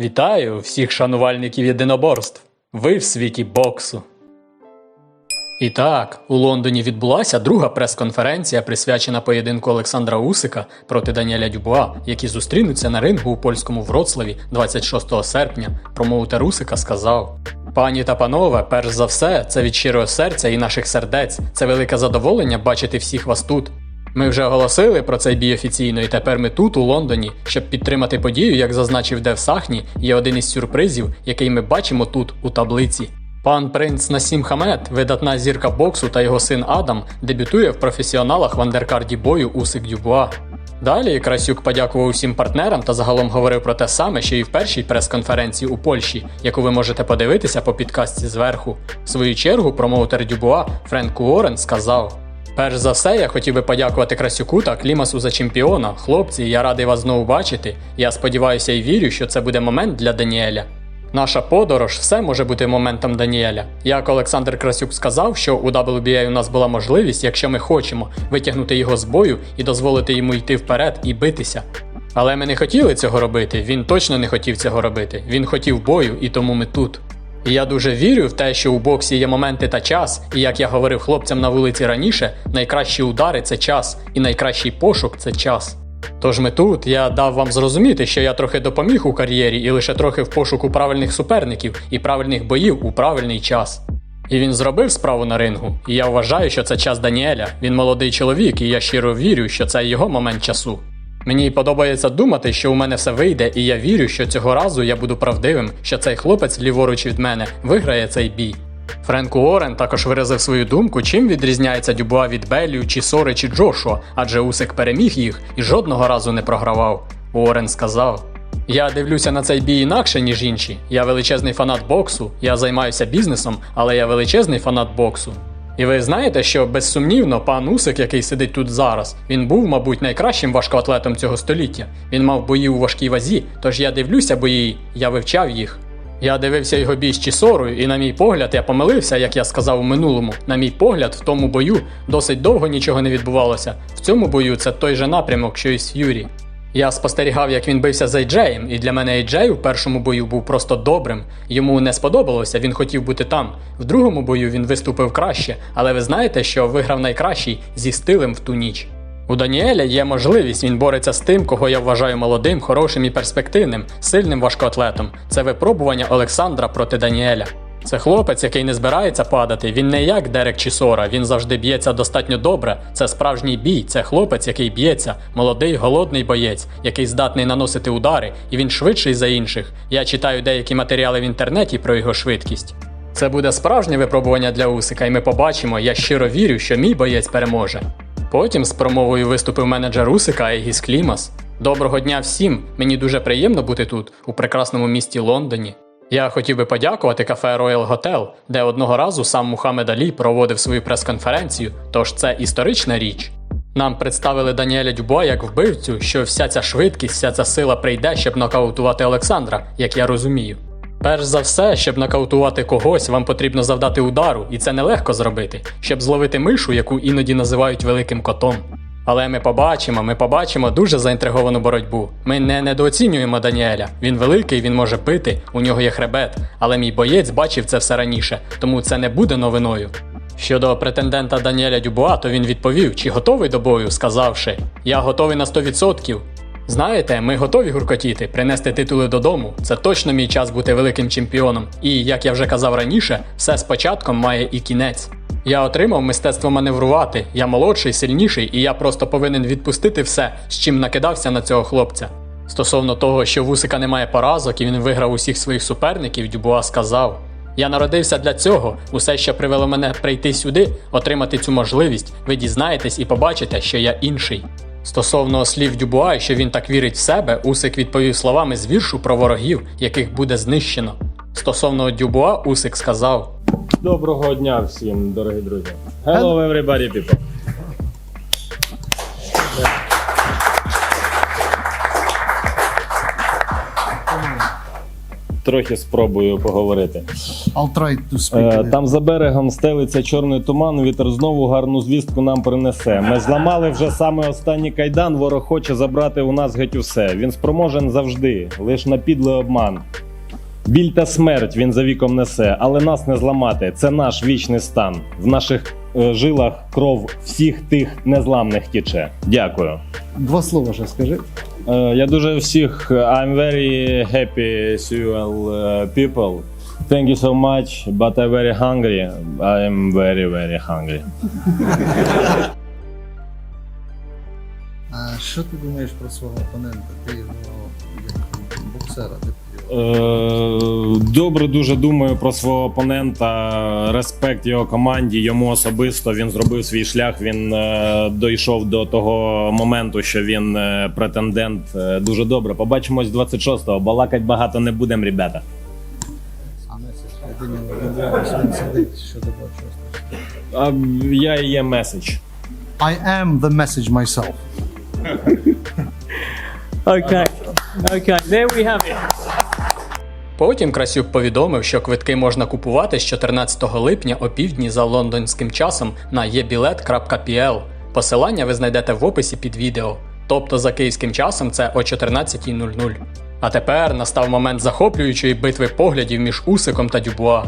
Вітаю всіх шанувальників єдиноборств. Ви в світі боксу. І так, у Лондоні відбулася друга прес-конференція, присвячена поєдинку Олександра Усика проти Даніеля Дюбуа, які зустрінуться на рингу у польському Вроцлаві 26 серпня. Промоутер Усика сказав: Пані та панове, перш за все, це від щирого серця і наших сердець. Це велике задоволення бачити всіх вас тут. Ми вже оголосили про цей бій офіційно, і тепер ми тут, у Лондоні, щоб підтримати подію, як зазначив Дев Сахні, є один із сюрпризів, який ми бачимо тут, у таблиці. Пан принц Насім Хамед, видатна зірка боксу та його син Адам, дебютує в професіоналах в андеркарді бою Усик Дюбуа. Далі Красюк подякував усім партнерам та загалом говорив про те саме, що і в першій прес-конференції у Польщі, яку ви можете подивитися по підкастці зверху. В свою чергу промоутер Дюбуа Френк Уоррен сказав. Перш за все, я хотів би подякувати Красюку та Клімасу за чемпіона. Хлопці, я радий вас знову бачити. Я сподіваюся і вірю, що це буде момент для Даніеля. Наша подорож все може бути моментом Даніеля. Як Олександр Красюк сказав, що у WBA у нас була можливість, якщо ми хочемо, витягнути його з бою і дозволити йому йти вперед і битися. Але ми не хотіли цього робити. Він точно не хотів цього робити. Він хотів бою, і тому ми тут. Я дуже вірю в те, що у боксі є моменти та час, і як я говорив хлопцям на вулиці раніше, найкращі удари це час, і найкращий пошук це час. Тож ми тут, я дав вам зрозуміти, що я трохи допоміг у кар'єрі і лише трохи в пошуку правильних суперників і правильних боїв у правильний час. І він зробив справу на рингу, і я вважаю, що це час Даніеля. Він молодий чоловік, і я щиро вірю, що це його момент часу. Мені подобається думати, що у мене все вийде, і я вірю, що цього разу я буду правдивим, що цей хлопець ліворуч від мене виграє цей бій. Френк Уоррен також виразив свою думку, чим відрізняється Дюбуа від Беллю, чи Сори, чи Джошуа, адже Усик переміг їх і жодного разу не програвав. Уоррен сказав: Я дивлюся на цей бій інакше, ніж інші. Я величезний фанат боксу, я займаюся бізнесом, але я величезний фанат боксу. І ви знаєте, що безсумнівно пан Усик, який сидить тут зараз, він був, мабуть, найкращим важкоатлетом цього століття. Він мав бої у важкій вазі, тож я дивлюся бої, я вивчав їх. Я дивився його бій з Чісорою, і на мій погляд, я помилився, як я сказав у минулому. На мій погляд, в тому бою досить довго нічого не відбувалося. В цьому бою це той же напрямок, що і з Ф'юрі. Я спостерігав, як він бився з Ейджеєм, і для мене Ейджей у першому бою був просто добрим. Йому не сподобалося, він хотів бути там. В другому бою він виступив краще, але ви знаєте, що виграв найкращий зі стилем в ту ніч. У Даніеля є можливість, він бореться з тим, кого я вважаю молодим, хорошим і перспективним, сильним важкоатлетом. Це випробування Олександра проти Даніеля. Це хлопець, який не збирається падати. Він не як Дерек чи Сора, він завжди б'ється достатньо добре. Це справжній бій, це хлопець, який б'ється, молодий, голодний боєць, який здатний наносити удари, і він швидший за інших. Я читаю деякі матеріали в інтернеті про його швидкість. Це буде справжнє випробування для Усика, і ми побачимо. Я щиро вірю, що мій боєць переможе. Потім з промовою виступив менеджер Усика Егіс Клімас. Доброго дня всім! Мені дуже приємно бути тут, у прекрасному місті Лондоні. Я хотів би подякувати кафе Royal Hotel, де одного разу сам Мухаммед Алі проводив свою прес-конференцію, тож це історична річ. Нам представили Даніеля Дюбуа як вбивцю, що вся ця швидкість, вся ця сила прийде, щоб нокаутувати Олександра, як я розумію. Перш за все, щоб нокаутувати когось, вам потрібно завдати удару, і це нелегко зробити, щоб зловити мишу, яку іноді називають великим котом. Але ми побачимо, ми побачимо дуже заінтриговану боротьбу. Ми не недооцінюємо Даніеля. Він великий, він може пити, у нього є хребет. Але мій боєць бачив це все раніше, тому це не буде новиною. Щодо претендента Даніеля Дюбуа, то він відповів, чи готовий до бою, сказавши: Я готовий на 100%. Знаєте, ми готові гуркотіти, принести титули додому. Це точно мій час бути великим чемпіоном. І як я вже казав раніше, все з початком має і кінець. Я отримав мистецтво маневрувати. Я молодший, сильніший, і я просто повинен відпустити все, з чим накидався на цього хлопця. Стосовно того, що в Усика немає поразок і він виграв усіх своїх суперників, Дюбуа сказав: Я народився для цього. Усе, що привело мене прийти сюди, отримати цю можливість, ви дізнаєтесь і побачите, що я інший. Стосовно слів Дюбуа, що він так вірить в себе, Усик відповів словами з віршу про ворогів, яких буде знищено. Стосовно Дюбуа, Усик сказав: Доброго дня всім, дорогі друзі. Hello everybody people. трохи спробую поговорити. I'll try to speak. Е. Там за берегом стелиться чорний туман, вітер знову гарну звістку нам принесе. Ми зламали вже саме останній кайдан, ворог хоче забрати у нас геть усе. Він спроможен завжди, лиш на підлий обман. Біль та смерть він за віком несе, але нас не зламати. Це наш вічний стан. В наших е, жилах кров всіх тих незламних тіче. Дякую. Два слова ще скажи. Е, Я дуже всіх. I'm very happy to you all uh, people. Thank you so much, but I'm very hungry. I am very, very hungry. А що ти думаєш про свого опонента? Ти його як боксера, ти Е, Добре, дуже думаю про свого опонента. Респект його команді, йому особисто. Він зробив свій шлях. Він е, дійшов до того моменту, що він е, претендент. Е, Дуже добре. Побачимось 26-го. Балакать багато не будемо, ребята. А я і є меседж. I am the message myself. Окей. Окей, there we have it. Потім Красюк повідомив, що квитки можна купувати з 14 липня опівдні за лондонським часом на ebilet.pl. Посилання ви знайдете в описі під відео. Тобто за київським часом це о 14.00. А тепер настав момент захоплюючої битви поглядів між Усиком та Дюбуа.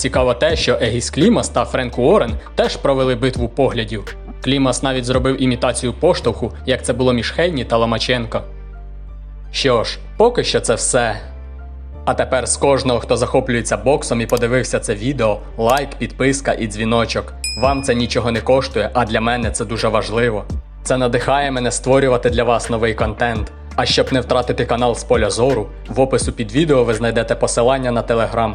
Цікаво те, що Егіс Клімас та Френк Уоррен теж провели битву поглядів. Клімас навіть зробив імітацію поштовху, як це було між Хейні та Ломаченко. Що ж, поки що це все. А тепер з кожного, хто захоплюється боксом і подивився це відео, лайк, підписка і дзвіночок. Вам це нічого не коштує, а для мене це дуже важливо. Це надихає мене створювати для вас новий контент. А щоб не втратити канал з поля зору, в опису під відео ви знайдете посилання на телеграм.